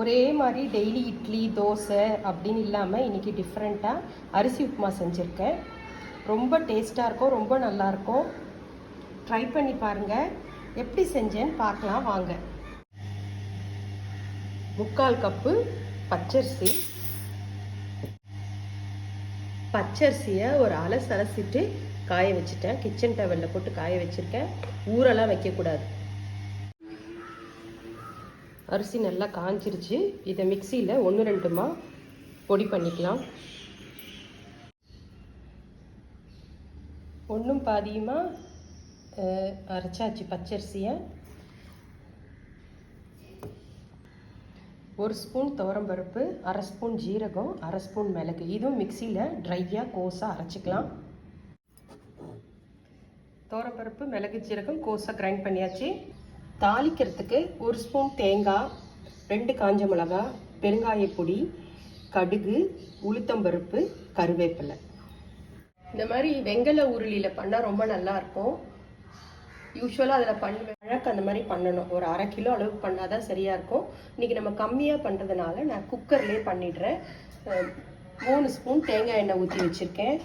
ஒரே மாதிரி டெய்லி இட்லி தோசை அப்படின்னு இல்லாமல் இன்றைக்கி டிஃப்ரெண்ட்டாக அரிசி உப்புமா செஞ்சுருக்கேன். ரொம்ப டேஸ்ட்டாக இருக்கும் ரொம்ப நல்லாயிருக்கும் ட்ரை பண்ணி பாருங்கள் எப்படி செஞ்சேன்னு பார்க்கலாம் வாங்க. முக்கால் கப்பு பச்சரிசி. பச்சரிசியை ஒரு அலசு அலசிட்டு காய வச்சுட்டேன். கிச்சன் டவலில் போட்டு காய வச்சுருக்கேன். ஊரெல்லாம் வைக்கக்கூடாது. அரிசி நல்லா காஞ்சிருச்சு. இதை மிக்சியில் ஒன்று ரெண்டுமா பொடி பண்ணிக்கலாம். ஒன்றும் பாதியுமாக அரைச்சாச்சு பச்சரிசியை. ஒரு ஸ்பூன் துவரம்பருப்பு அரை ஸ்பூன் ஜீரகம் அரை ஸ்பூன் மிளகு. இதுவும் மிக்சியில் ட்ரையாக கோஸாக அரைச்சிக்கலாம். துவரம்பருப்பு மிளகு ஜீரகம் கோஸாக கிரைண்ட் பண்ணியாச்சு. தாளிக்கிறதுக்கு ஒரு ஸ்பூன் தேங்காய் ரெண்டு காஞ்ச மிளகா பெருங்காயப்பொடி கடுகு உளுத்தம்பருப்பு கருவேப்பிலை. இந்த மாதிரி வெங்கல உருளியில் பண்ணால் ரொம்ப நல்லாயிருக்கும் யூஸ்வலாக அதில் பண்ண வழக்கு அந்த மாதிரி பண்ணணும். ஒரு அரை கிலோ அளவு பண்ணால் தான் சரியாக இருக்கும். இன்றைக்கி நம்ம கம்மியாக பண்ணுறதுனால நான் குக்கர்லேயே பண்ணிடுறேன். மூணு ஸ்பூன் தேங்காய் எண்ணெய் ஊற்றி வச்சுருக்கேன்.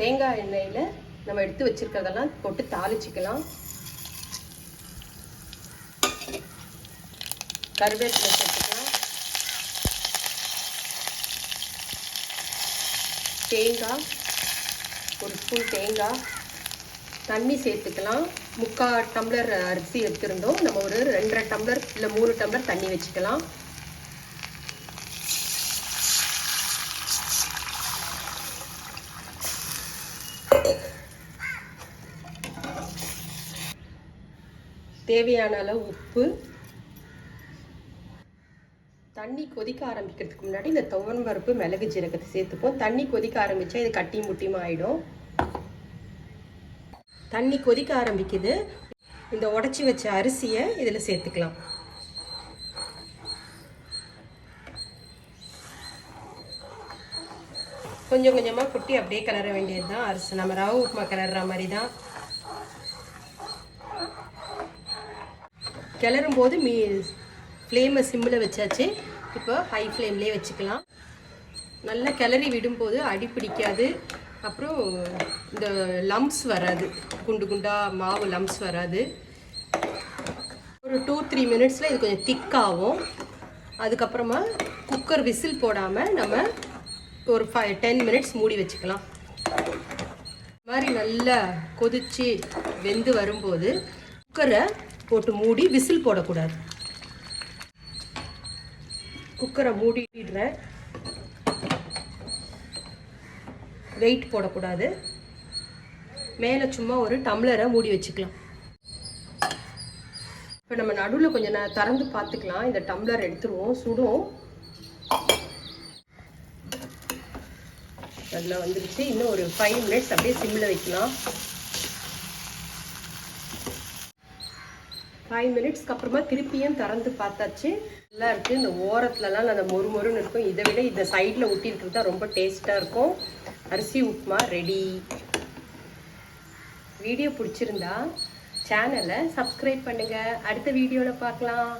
தேங்காய் எண்ணெயில் நம்ம எடுத்து வச்சிருக்கிறதெல்லாம் போட்டு தாளிச்சிக்கலாம். கருவேப்பிலை சேர்த்துக்கலாம் தேங்காய் ஒரு ஸ்பூன் தேங்காய். தண்ணி சேர்த்துக்கலாம். முக்கால் டம்ளர் அரிசி எடுத்திருந்தோம். நம்ம ஒரு ரெண்டரை டம்ளர் இல்லை மூணு டம்ளர் தண்ணி வச்சுக்கலாம். தேவையான அளவு உப்பு. தண்ணி கொதிக்க ஆரம்பிக்கிறதுக்கு முன்னாடி இந்த துவரம் பருப்பு மிளகு ஜீரகத்தை சேர்த்துப்போம். தண்ணி கொதிக்க ஆரம்பித்தா இது கட்டி முட்டியும் ஆகிடும் தண்ணி கொதிக்க ஆரம்பிக்குது. இந்த உடச்சி வச்ச அரிசியை இதில் சேர்த்துக்கலாம். கொஞ்சம் கொஞ்சமாக குட்டி அப்படியே கிளற வேண்டியது தான் அரிசி நம்ம ரவை உப்புமா கிளற மாதிரி தான். கிளறும் போது மீ ஃப்ளேமை சிம்மில் வச்சாச்சு. இப்போ ஹை ஃப்ளேம்லேயே வச்சுக்கலாம். நல்லா கிளறி விடும்போது அடி பிடிக்காது. அப்புறம் இந்த லம்ஸ் வராது. குண்டு குண்டாக மாவு லம்ஸ் வராது. ஒரு டூ த்ரீ மினிட்ஸில் இது கொஞ்சம் திக்காகும் அதுக்கப்புறமா குக்கர் விசில் போடாமல் நம்ம ஒரு ஃபைவ் டென் மினிட்ஸ் மூடி வச்சுக்கலாம். இந்த மாதிரி நல்லா கொதித்து வெந்து வரும்போது குக்கரை போட்டு மூடி விசில் போடக்கூடாது. குக்கரை மூடிடுறேன் வெயிட் போடக்கூடாது. மேலே சும்மா ஒரு டம்ளரை மூடி வச்சுக்கலாம். இப்போ நம்ம நடுவில் கொஞ்சம் நான் திறந்து பார்த்துக்கலாம். இந்த டம்ளர் எடுத்துருவோம் சுடும் நல்லா வந்துருச்சு. இன்னும் ஒரு ஃபைவ் மினிட்ஸ் அப்படியே சிம்மில் வைக்கலாம். ஃபைவ் மினிட்ஸ்க்கு அப்புறமா திருப்பியும் திறந்து பார்த்தாச்சு. நல்லா இருக்குது இந்த ஓரத்துலலாம் அந்த மொறு மொறுன்னு இருக்கும். இதை விட இந்த சைடில் ஊட்டிருக்கிறது தான் ரொம்ப டேஸ்ட்டாக இருக்கும். அரிசி உப்புமா ரெடி வீடியோ பிடிச்சிருந்தா சேனலை சப்ஸ்கிரைப் பண்ணுங்கள் அடுத்த வீடியோவில் பார்க்கலாம்.